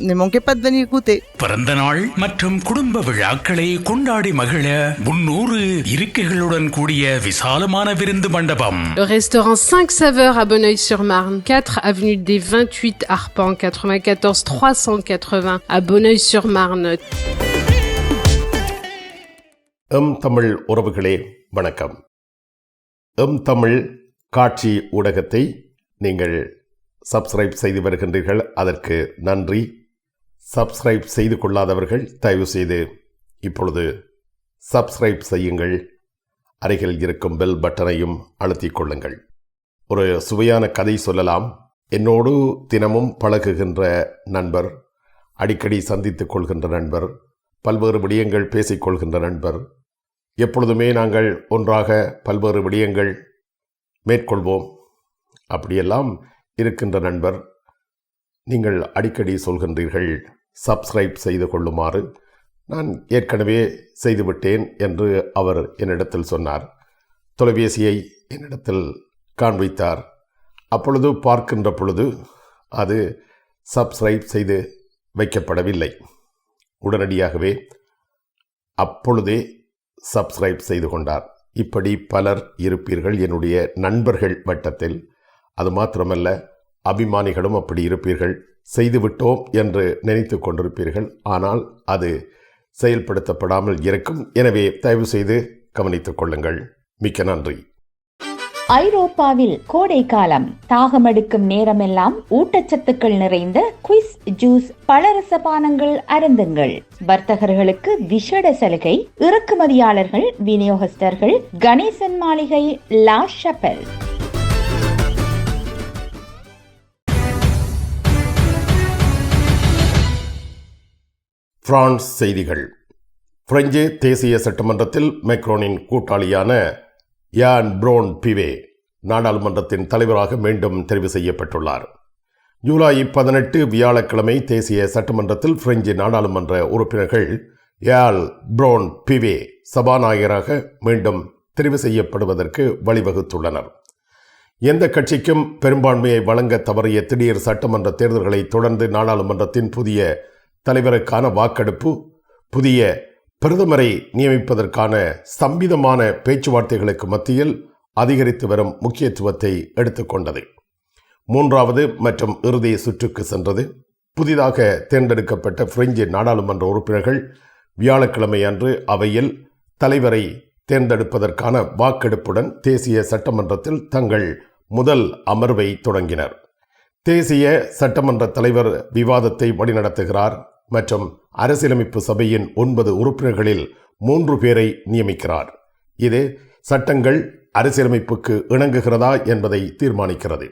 Venir goûter. பிறந்த நாள் மற்றும் குடும்ப விழாக்களை கொண்டாடி மகிழ முன்னூறு இருக்கைகளுடன் கூடிய விசாலமான விருந்து மண்டபம் Le restaurant 5 saveurs à Bonneuil-sur-Marne, 4 avenue des 28 Arpents, 94 380 à Bonneuil-sur-Marne. எம் தமிழ் உறவுகளே வணக்கம் எம் தமிழ் காட்சி ஊடகத்தை நீங்கள் சப்ஸ்கிரைப் செய்து வருகின்றீர்கள் அதற்கு நன்றி சப்ஸ்கிரைப் செய்து கொள்ளாதவர்கள் தயவு செய்து இப்பொழுது சப்ஸ்கிரைப் செய்யுங்கள். அருகில் இருக்கும் பெல் பட்டனையும் அழுத்திக் கொள்ளுங்கள். ஒரு சுவையான கதை சொல்லலாம். என்னோடு தினமும் பழகுகின்ற நண்பர் அடிக்கடி சந்தித்துக் கொள்கின்ற நண்பர் பல்வேறு விடயங்கள் பேசிக்கொள்கின்ற நண்பர் எப்பொழுதுமே நாங்கள் ஒன்றாக பல்வேறு விடயங்கள் மேற்கொள்வோம். அப்படியெல்லாம் இருக்கின்ற நண்பர் நீங்கள் அடிக்கடி சொல்கின்றீர்கள். சப்ஸ்கிரைப் செய்து கொள்ளுமாறு நான் ஏற்கனவே செய்துவிட்டேன் என்று அவர் என்னிடத்தில் சொன்னார். தொலைபேசியை என்னிடத்தில் காண்பித்தார். அப்பொழுது பார்க்கின்ற பொழுது அது சப்ஸ்கிரைப் செய்து வைக்கப்படவில்லை. உடனடியாகவே அப்பொழுதே சப்ஸ்கிரைப் செய்து கொண்டார். இப்படி பலர் இருப்பீர்கள் என்னுடைய நண்பர்கள் வட்டத்தில். அது மாத்திரமல்ல அபிமானிகளும் அப்படி இருப்பீர்கள். செய்துவிட்டோம் என்று நினைத்து கொண்டிருப்பீர்கள். ஆனால் அது செயல்படுத்தப்படாமல் இருக்கும். எனவே தயவு செய்து கவனித்துக் கொள்ளுங்கள். மிக்க நன்றி. ஐரோப்பாவில் கோடை காலம். தாகமெடுக்கும் நேரமெல்லாம் ஊட்டச்சத்துக்கள் நிறைந்த குவிஸ் ஜூஸ் பலரச பானங்கள் அருந்துங்கள். வர்த்தகர்களுக்கு விஷட சலுகை இறக்குமதியாளர்கள் விநியோகஸ்தர்கள் கணேசன் மாளிகை லா ஷப்பல். பிரான்ஸ் செய்திகள். பிரெஞ்சு தேசிய சட்டமன்றத்தில் மெக்ரோனின் கூட்டாளியான யான் ப்ரோன் பிவே நாடாளுமன்றத்தின் தலைவராக மீண்டும் தெரிவு செய்யப்பட்டுள்ளார். ஜூலை பதினெட்டு வியாழக்கிழமை தேசிய சட்டமன்றத்தில் பிரெஞ்சு நாடாளுமன்ற உறுப்பினர்கள் யால் ப்ரோன் பிவே சபாநாயகராக மீண்டும் தெரிவு செய்யப்படுவதற்கு வழிவகுத்துள்ளனர். எந்த கட்சிக்கும் பெரும்பான்மையை வழங்க தவறிய திடீர் சட்டமன்ற தேர்தல்களை தொடர்ந்து நாடாளுமன்றத்தின் புதிய தலைவருக்கான வாக்கெடுப்பு புதிய பிரதமரை நியமிப்பதற்கான ஸ்தம்பிதமான பேச்சுவார்த்தைகளுக்கு மத்தியில் அதிகரித்து வரும் முக்கியத்துவத்தை எடுத்துக்கொண்டது. மூன்றாவது மற்றும் இறுதி சுற்றுக்கு சென்றது. புதிதாக தேர்ந்தெடுக்கப்பட்ட பிரெஞ்சு நாடாளுமன்ற உறுப்பினர்கள் வியாழக்கிழமை அன்று அவையில் தலைவரை தேர்ந்தெடுப்பதற்கான வாக்கெடுப்புடன் தேசிய சட்டமன்றத்தில் தங்கள் முதல் அமர்வை தொடங்கினர். தேசிய சட்டமன்ற தலைவர் விவாதத்தை வழிநடத்துகிறார் மற்றும் அரசியலமைப்பு சபையின் ஒன்பது உறுப்பினர்களில் மூன்று பேரை நியமிக்கிறார். இது சட்டங்கள் அரசியலமைப்புக்கு இணங்குகிறதா என்பதை தீர்மானிக்கிறது.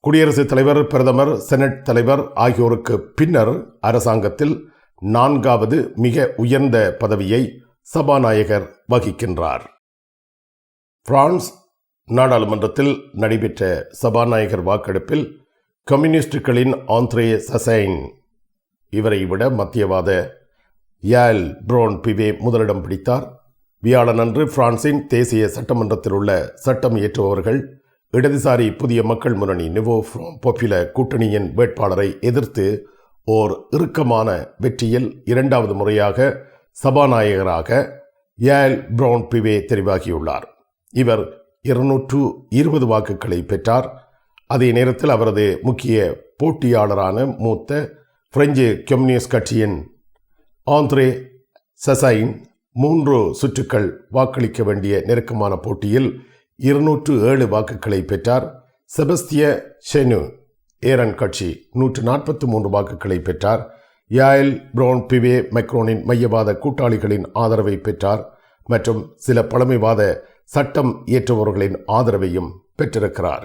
குடியரசுத் தலைவர் பிரதமர் செனட் தலைவர் ஆகியோருக்கு பின்னர் அரசாங்கத்தில் நான்காவது மிக உயர்ந்த பதவியை சபாநாயகர் வகிக்கின்றார். பிரான்ஸ் நாடாளுமன்றத்தில் நடைபெற்ற சபாநாயகர் வாக்கெடுப்பில் கம்யூனிஸ்டுகளின் ஆந்த்ரே சசைன். இவரை விட மத்தியவாத யால் ப்ரோன் பிவே முதலிடம் பிடித்தார். வியாழனன்று பிரான்சின் தேசிய சட்டமன்றத்தில் உள்ள சட்டம் இயற்றுபவர்கள் இடதுசாரி புதிய மக்கள் முன்னணி நிவோ பொப்பில கூட்டணியின் வேட்பாளரை எதிர்த்து ஓர் இறுக்கமான வெற்றியில் இரண்டாவது முறையாக சபாநாயகராக யால் ப்ரோன் பிவே தெரிவாகியுள்ளார். இவர் இருநூற்று இருபது வாக்குகளை பெற்றார். அதே நேரத்தில் அவரது முக்கிய போட்டியாளரான மூத்த பிரெஞ்சு கம்யூனிஸ்ட் கட்சியின் ஆந்த்ரே சசைன் மூன்று சுற்றுக்கள் வாக்களிக்க வேண்டிய நெருக்கமான போட்டியில் இருநூற்று ஏழு வாக்குகளை பெற்றார். செபஸ்திய ஷெனு ஏரன் கட்சி நூற்று நாற்பத்தி மூன்று வாக்குகளை பெற்றார். யாயல் பிரவுன் பிவே மைக்ரோனின் மையவாத கூட்டாளிகளின் ஆதரவை பெற்றார் மற்றும் சில பழமைவாத சட்டம் இயற்றுபவர்களின் ஆதரவையும் பெற்றிருக்கிறார்.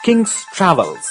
கிங்ஸ் டிராவல்ஸ்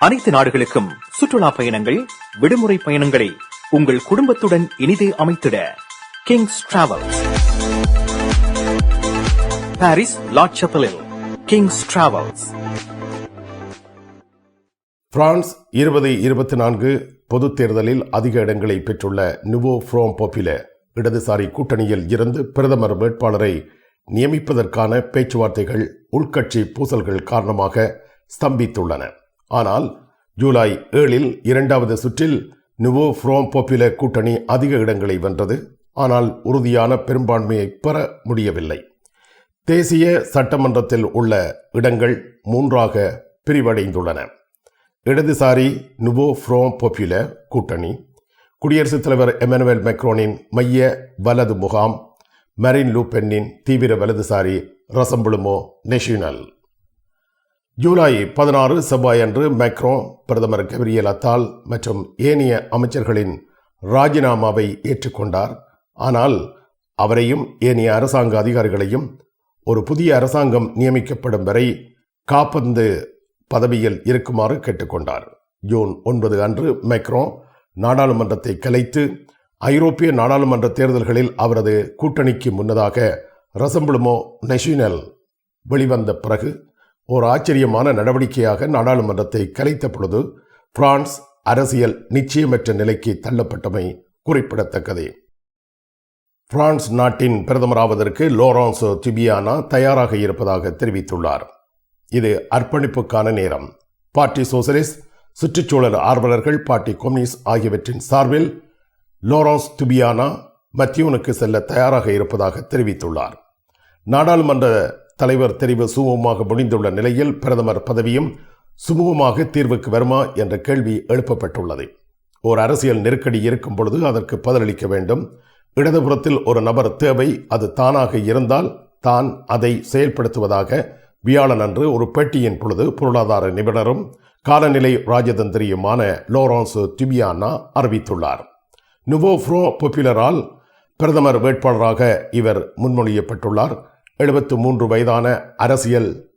அனைத்து நாடுகளுக்கும் சுற்றுலா பயணங்கள் விடுமுறை பயணங்களை உங்கள் குடும்பத்துடன் இனிதே அமைத்திட கிங்ஸ் டிராவல்ஸ் பாரிஸ் லாட்சப்பலில் கிங்ஸ் டிராவல்ஸ் பிரான்ஸ் இருபது இருபத்தி நான்கு பொதுத் தேர்தலில் அதிக இடங்களை பெற்றுள்ள நுவோ ஃப்ரோம் பொப்பில இடதுசாரி கூட்டணியில் இருந்து பிரதமர் வேட்பாளரை நியமிப்பதற்கான பேச்சுவார்த்தைகள் உள்கட்சி பூசல்கள் காரணமாக ஸ்தம்பித்துள்ளன. ஆனால் ஜூலை ஏழில் இரண்டாவது சுற்றில் நுவோ ஃப்ரோம் பாப்புல கூட்டணி அதிக இடங்களை வென்றது. ஆனால் உறுதியான பெரும்பான்மையை பெற முடியவில்லை. தேசிய சட்டமன்றத்தில் உள்ள இடங்கள் மூன்றாக பிரிவடைந்துள்ளன. இடதுசாரி நுவோ ஃப்ரோம் பாப்புல கூட்டணி குடியரசுத் தலைவர் எமனுவேல் மெக்ரோனின் மைய வலது முகாம் மரின் லூபென்னின் தீவிர வலதுசாரி ரசம்புளுமோ நெஷனல் ஜூலை பதினாறு செவ்வாயன்று மேக்ரோ பிரதமர் கபிரியல் அத்தால் மற்றும் ஏனைய அமைச்சர்களின் ராஜினாமாவை ஏற்றுக்கொண்டார். ஆனால் அவரையும் ஏனைய அரசாங்க அதிகாரிகளையும் ஒரு புதிய அரசாங்கம் நியமிக்கப்படும் வரை காப்பந்து பதவியில் இருக்குமாறு கேட்டுக்கொண்டார். ஜூன் ஒன்பது அன்று மேக்ரோ நாடாளுமன்றத்தை கலைத்து ஐரோப்பிய நாடாளுமன்ற தேர்தல்களில் அவரது கூட்டணிக்கு முன்னதாக ரசம்புளுமோ நெஷினல் வெளிவந்த பிறகு ஒரு ஆச்சரியமான நடவடிக்கையாக நாடாளுமன்றத்தை கலைத்த பொழுது பிரான்ஸ் அரசியல் நிச்சயமற்ற நிலைக்கு தள்ளப்பட்டமை குறிப்பிடத்தக்கது. பிரான்ஸ் நாட்டின் பிரதமராவதற்கு லோரான்ஸ் திபியானா தயாராக இருப்பதாக தெரிவித்துள்ளார். இது அர்ப்பணிப்புக்கான நேரம். பார்ட்டி சோசலிஸ்ட் சுற்றுச்சூழல் ஆர்வலர்கள் பார்ட்டி கம்யூனிஸ்ட் ஆகியவற்றின் சார்பில் லோரன்ஸ் துபியானா மத்தியூனுக்கு செல்ல தயாராக இருப்பதாக தெரிவித்துள்ளார். நாடாளுமன்ற தலைவர் தெரிவு சுமூகமாக முடிந்துள்ள நிலையில் பிரதமர் பதவியும் சுமூகமாக தீர்வுக்கு வருமா என்ற கேள்வி எழுப்பப்பட்டுள்ளது. ஓர் அரசியல் நெருக்கடி இருக்கும் பொழுது அதற்கு பதிலளிக்க வேண்டும். இடதுபுறத்தில் ஒரு நபர் தேவை அது தானாக இருந்தால் தான் அதை செயல்படுத்துவதாக வியாழன் அன்று ஒரு பேட்டியின் பொழுது பொருளாதார நிபுணரும் காலநிலை ராஜதந்திரியுமான லோரான்ஸ் டிபியானா அறிவித்துள்ளார். நுவோ ஃப்ரோ பாப்புலரால் பிரதமர் வேட்பாளராக இவர் முன்மொழியப்பட்டுள்ளார். எழுபத்து மூன்று வயதான அரசியல்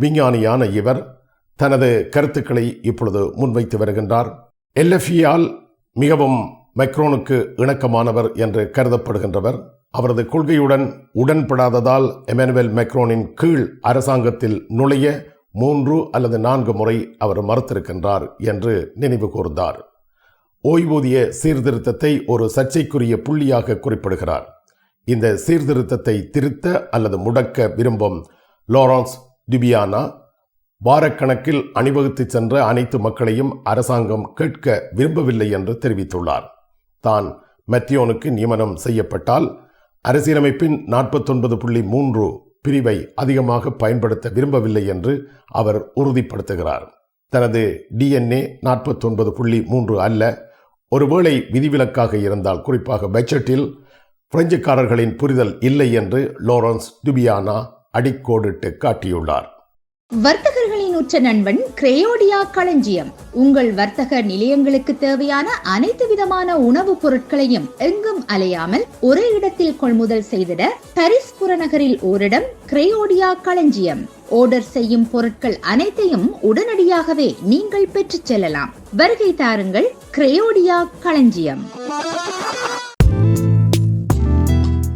விஞ்ஞானியான இவர் தனது கருத்துக்களை இப்பொழுது முன்வைத்து வருகின்றார். எல்எஃப்இயால் மிகவும் மெக்ரோனுக்கு இணக்கமானவர் என்று கருதப்படுகின்றவர். அவரது கொள்கையுடன் உடன்படாததால் எமானுவேல் மெக்ரோனின் கீழ் அரசாங்கத்தில் நுழைய மூன்று அல்லது நான்கு முறை அவர் மறுத்திருக்கின்றார் என்று நினைவு கூர்ந்தார். ஓய்வூதிய சீர்திருத்தத்தை ஒரு சர்ச்சைக்குரிய புள்ளியாக குறிப்பிடுகிறார். இந்த சீர்திருத்தத்தை திருத்த அல்லது முடக்க விரும்பும் லோரன்ஸ் டிபியானா வாரக்கணக்கில் அணிவகுத்து சென்ற அனைத்து மக்களையும் அரசாங்கம் கேட்க விரும்பவில்லை என்று தெரிவித்துள்ளார். தான் மெத்தியோனுக்கு நியமனம் செய்யப்பட்டால் அரசியலமைப்பின் நாற்பத்தொன்பது புள்ளி மூன்று பிரிவை அதிகமாக பயன்படுத்த விரும்பவில்லை என்று அவர் உறுதிப்படுத்துகிறார். தனது டிஎன்ஏ நாற்பத்தொன்பது புள்ளி மூன்று அல்ல ஒருவேளை விதிவிலக்காக இருந்தால் குறிப்பாக பட்ஜெட்டில் பிரெஞ்சுக்காரர்களின் புரிதல் இல்லை என்று லோரன்ஸ் டுபியானா அடிக்கோடிட்டு காட்டியுள்ளார். வர்த்தகர்களின் உற்ற நண்பன் கிரேயோடியா களஞ்சியம். உங்கள் வர்த்தக நிலையங்களுக்கு தேவையான அனைத்து விதமான உணவுப் பொருட்களையும் எங்கும் அலையாமல் ஒரே இடத்தில் கொள்முதல் செய்திட பாரிஸ் புறநகரில் ஓரிடம் கிரேயோடியா களஞ்சியம். ஆர்டர் செய்யும் பொருட்கள் அனைத்தையும் உடனடியாகவே நீங்கள் பெற்றுச் செல்லலாம். வருகை தாருங்கள் கிரேயோடியா களஞ்சியம்.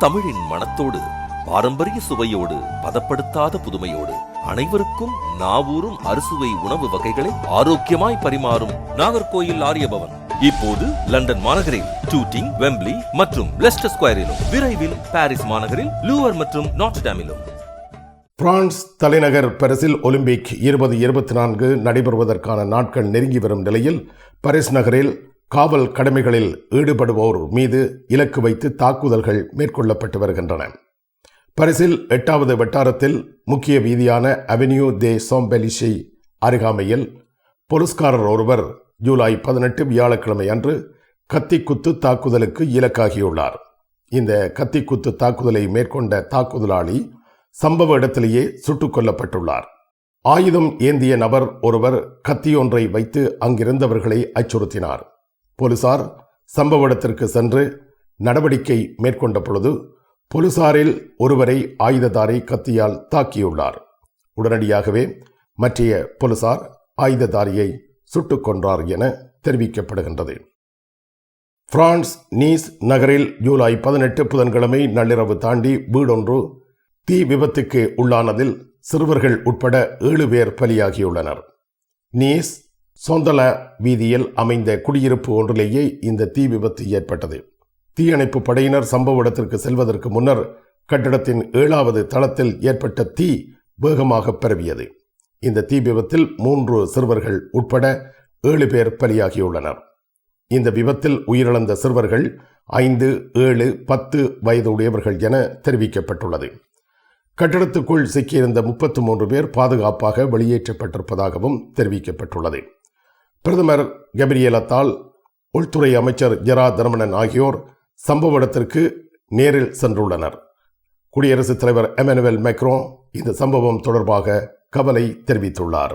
தமிழின் மனத்தோடு பாரம்பரிய சுவையோடு பதப்படுத்தாத புதுமையோடு அனைவருக்கும் நாவூரும் அறுசுவை உணவு வகைகளை ஆரோக்கியமாய் பரிமாறும் நாகர்கோயில் ஆரியபவன். இப்போது லண்டன் மாநகரில் டூட்டிங் வெம்பிளி மற்றும் லெஸ்டர் ஸ்கொயரிலும் விரைவில் பாரிஸ் மாநகரில் லூவர் மற்றும் நாட்டடாமிலும் பிரான்ஸ் தலைநகர் பரிசில் ஒலிம்பிக் இருபது இருபத்தி நான்கு நடைபெறுவதற்கான நாட்கள் நெருங்கி வரும் நிலையில் பாரிஸ் நகரில் காவல் கடமைகளில் ஈடுபடுவோர் மீது இலக்கு வைத்து தாக்குதல்கள் மேற்கொள்ளப்பட்டு வருகின்றன. பரிசில் எட்டாவது வட்டாரத்தில் முக்கிய வீதியான அவென்யூ தே சோம்பெலிஷி அருகாமையில் போலீஸ்காரர் ஒருவர் ஜூலை பதினெட்டு வியாழக்கிழமை அன்று கத்திக்குத்து தாக்குதலுக்கு இலக்காகியுள்ளார். இந்த கத்திக்குத்து தாக்குதலை மேற்கொண்ட தாக்குதலாளி சம்பவ இடத்திலேயே சுட்டுக் கொல்லப்பட்டுள்ளார். ஆயுதம் ஏந்திய நபர் ஒருவர் கத்தியொன்றை வைத்து அங்கிருந்தவர்களை அச்சுறுத்தினார். போலீசார் சம்பவ இடத்திற்கு சென்று நடவடிக்கை மேற்கொண்ட பொழுது போலீசாரில் ஒருவரை ஆயுததாரி கத்தியால் தாக்கியுள்ளார். உடனடியாகவே மற்றைய போலீசார் ஆயுததாரியை சுட்டுக் கொன்றார் என தெரிவிக்கப்படுகின்றது. பிரான்ஸ் நீஸ் நகரில் ஜூலை பதினெட்டு புதன்கிழமை நள்ளிரவு தாண்டி வீடொன்று தீ விபத்துக்கு உள்ளானதில் சிறுவர்கள் உட்பட ஏழு பேர் பலியாகியுள்ளனர். நீஸ் சொந்தல வீதியில் அமைந்த குடியிருப்பு ஒன்றிலேயே இந்த தீ விபத்து ஏற்பட்டது. தீயணைப்பு படையினர் சம்பவ இடத்திற்கு செல்வதற்கு முன்னர் கட்டிடத்தின் ஏழாவது தளத்தில் ஏற்பட்ட தீ வேகமாக பரவியது. இந்த தீ விபத்தில் மூன்று சிறுவர்கள் உட்பட ஏழு பேர் பலியாகியுள்ளனர். இந்த விபத்தில் உயிரிழந்த சிறுவர்கள் ஐந்து ஏழு பத்து வயதுடையவர்கள் என தெரிவிக்கப்பட்டுள்ளது. கட்டிடத்துக்குள் சிக்கியிருந்த முப்பத்து மூன்று பேர் பாதுகாப்பாக வெளியேற்றப்பட்டிருப்பதாகவும் தெரிவிக்கப்பட்டுள்ளது. பிரதமர் கபிரியலத்தால் உள்துறை அமைச்சர் ஜெரா தர்மனன் ஆகியோர் சம்பவ இடத்திற்கு நேரில் சென்றுள்ளனர். குடியரசுத் தலைவர் எமனுவல் மெக்ரோ இந்த சம்பவம் தொடர்பாக கவலை தெரிவித்துள்ளார்.